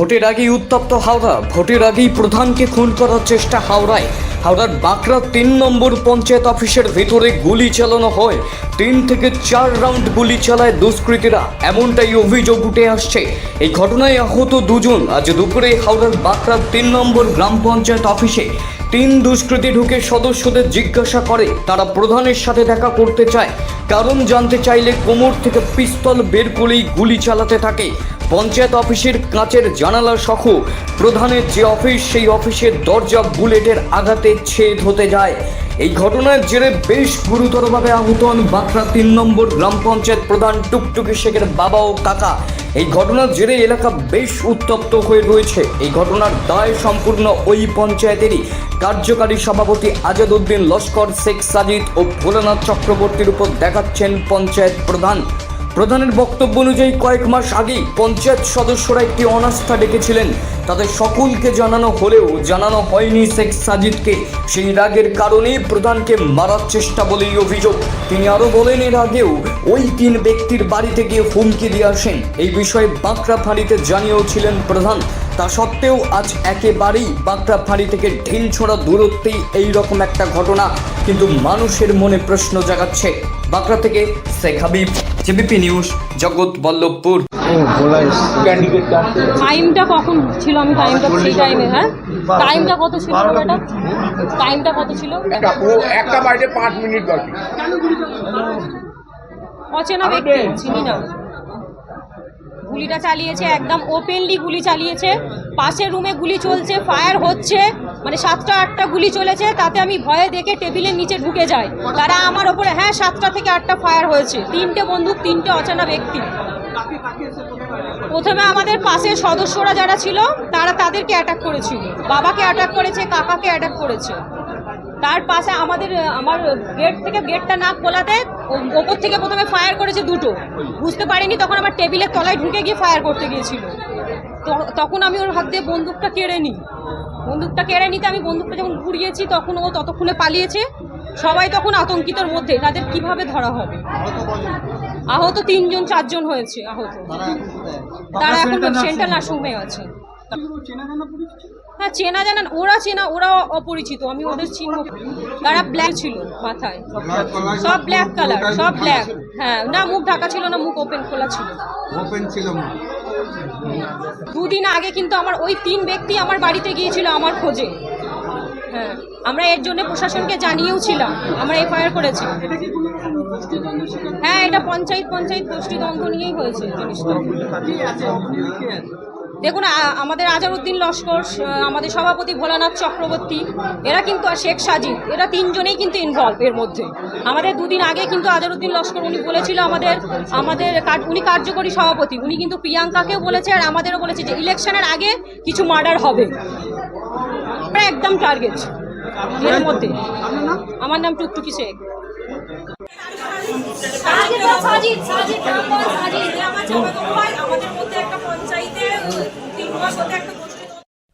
ভোটের আগেই উত্তপ্ত হাওড়া। ভোটের আগেই প্রধানকে খুন করার চেষ্টা হাওড়ায়। হাওড়ার বাঁকড়া তিন নম্বর পঞ্চায়েত অফিসের ভেতরে গুলি চালানো হয়। তিন থেকে চার রাউন্ড গুলি চালায় দুষ্কৃতীরা। এমনটাই অভিযোগ উঠে আসছে। এই ঘটনায় আহত দুজন। আজ দুপুরে হাওড়ার বাঁকড়া তিন নম্বর গ্রাম পঞ্চায়েত অফিসে তিন দুষ্কৃতী ঢুকে সদস্যদের জিজ্ঞাসা করে। তারা প্রধানের সাথে দেখা করতে চায়। কারণ জানতে চাইলে কোমর থেকে পিস্তল বের করেই গুলি চালাতে থাকে। পঞ্চায়েত অফিসের কাঁচের জানালা সহ প্রধানের যে অফিস, সেই অফিসের দরজা বুলেটের আঘাতে ছেদ হতে যায়। এই ঘটনার জেরে বেশ গুরুতরভাবে আহত হন বাঁকড়া তিন নম্বর গ্রাম পঞ্চায়েত প্রধান টুকটুকি শেখের বাবা ও কাকা। এই ঘটনার জেরে এলাকা বেশ উত্তপ্ত হয়ে রয়েছে। এই ঘটনার দায় সম্পূর্ণ ওই পঞ্চায়েতেরই। কার্যকারী সভাপতি আজাদউদ্দিন লস্কর শেখ সাজিদ ও ভোলানাথ চক্রবর্তীর উপর দেখাচ্ছেন পঞ্চায়েত প্রধান। প্রধানের বক্তব্য অনুযায়ী কয়েক মাস আগেই পঞ্চায়েত সদস্যরা একটি অনাস্থা ডেকেছিলেন। তাদের সকলকে জানানো হলেও জানানো হয়নি শেখ সাজিদকে। সেই রাগের কারণেই প্রধানকে মারার চেষ্টা বলেই অভিযোগ। তিনি আরও বলেন, এর আগেও ওই তিন ব্যক্তির বাড়িতে গিয়ে হুমকি দিয়ে আসেন। এই বিষয়ে বাঁকড়া ফাঁড়িতে জানিয়েও ছিলেন প্রধান। তা সত্ত্বেও আজ একেবারেই বাঁকড়া ফাঁড়ি থেকে ঢিল ছোড়া দূরত্বেই এই রকম একটা ঘটনা। কিন্তু মানুষের মনে প্রশ্ন জাগাচ্ছে। বাঁকড়া থেকে শেখ হাবিব জেবিপি নিউজ জগৎ বল্লভপুর। টাইমটা কখন ছিল? আমি টাইমটা সেই টাইমে হ্যাঁ? টাইমটা কত ছিল এটা টাইমটা কত ছিল? একটা বাড়িতে পাঁচ মিনিট বাকি। অচেনা ব্যক্তি চিনি না। গুলিটা চালিয়েছে একদম ওপেনলি গুলি চালিয়েছে। পাশের রুমে গুলি চলছে ফায়ার হচ্ছে। মানে সাতটা, আটটা গুলি চলেছে, তাতে আমি ভয়ে দেখে টেবিলের নিচে ঢুকে যাই। তারা আমার ওপরে হ্যাঁ সাতটা থেকে আটটা ফায়ার হয়েছে। তিনটে বন্দুক, তিনটে অচেনা ব্যক্তি। প্রথমে আমাদের পাশের সদস্যরা যারা ছিল, তারা তাদেরকে অ্যাটাক করেছিল। বাবাকে অ্যাটাক করেছে, কাকাকে অ্যাটাক করেছে। তার পাশে আমাদের, আমার গেট থেকে গেটটা না খোলাতে ওপর থেকে প্রথমে ফায়ার করেছে দুটো। বুঝতে পারিনি তখন আমার টেবিলের তলায় ঢুকে গিয়ে ফায়ার করতে গিয়েছিল। তখন আমি ওর হাত দিয়ে বন্দুকটা কেড়ে নিই। বন্দুকটা কেড়ে নিতে আমি বন্দুকটা যখন ঘুরিয়েছি তখন ও ততক্ষণে পালিয়েছে। সবাই তখন আতঙ্কিতর মধ্যে তাদের কীভাবে ধরা হবে? আহত তিনজন চারজন হয়েছে আহত। তারা এখন সেন্ট্রাল নার্সিংহোমে আছে। হ্যাঁ চেনা জানান ওরা চেনা ওরা অপরিচিত। আমি ওদের চিনব তারা ব্ল্যাক ছিল মাথায়। সব ব্ল্যাক কালার সব ব্ল্যাক হ্যাঁ না মুখ ঢাকা ছিল না মুখ ওপেন খোলা ছিল। ওপেন ছিল দুদিন আগে কিন্তু আমার ওই তিন ব্যক্তি আমার বাড়িতে গিয়েছিল আমার খোঁজে। হ্যাঁ আমরা এর জন্য প্রশাসনকে জানিয়েও ছিলাম আমরা এফআইআর করেছি। হ্যাঁ এটা পঞ্চায়েত পঞ্চায়েত গোষ্ঠীদ্বন্দ্ব নিয়েই হয়েছে, জিনিসটা। দেখুন আমাদের আজারউদ্দিন লস্কর আমাদের সভাপতি ভোলানাথ চক্রবর্তী এরা কিন্তু আর শেখ সাজিদ এরা তিনজনেই কিন্তু ইনভলভ এর মধ্যে আমাদের দুদিন আগে কিন্তু আজারউদ্দিন লস্কর উনি বলেছিল আমাদের আমাদের উনি কার্যকরী সভাপতি উনি কিন্তু প্রিয়াঙ্কাকেও বলেছে আর আমাদেরও বলেছে যে ইলেকশনের আগে কিছু মার্ডার হবে আমরা একদম টার্গেট এর মধ্যে আমার নাম টুকটুকি শেখ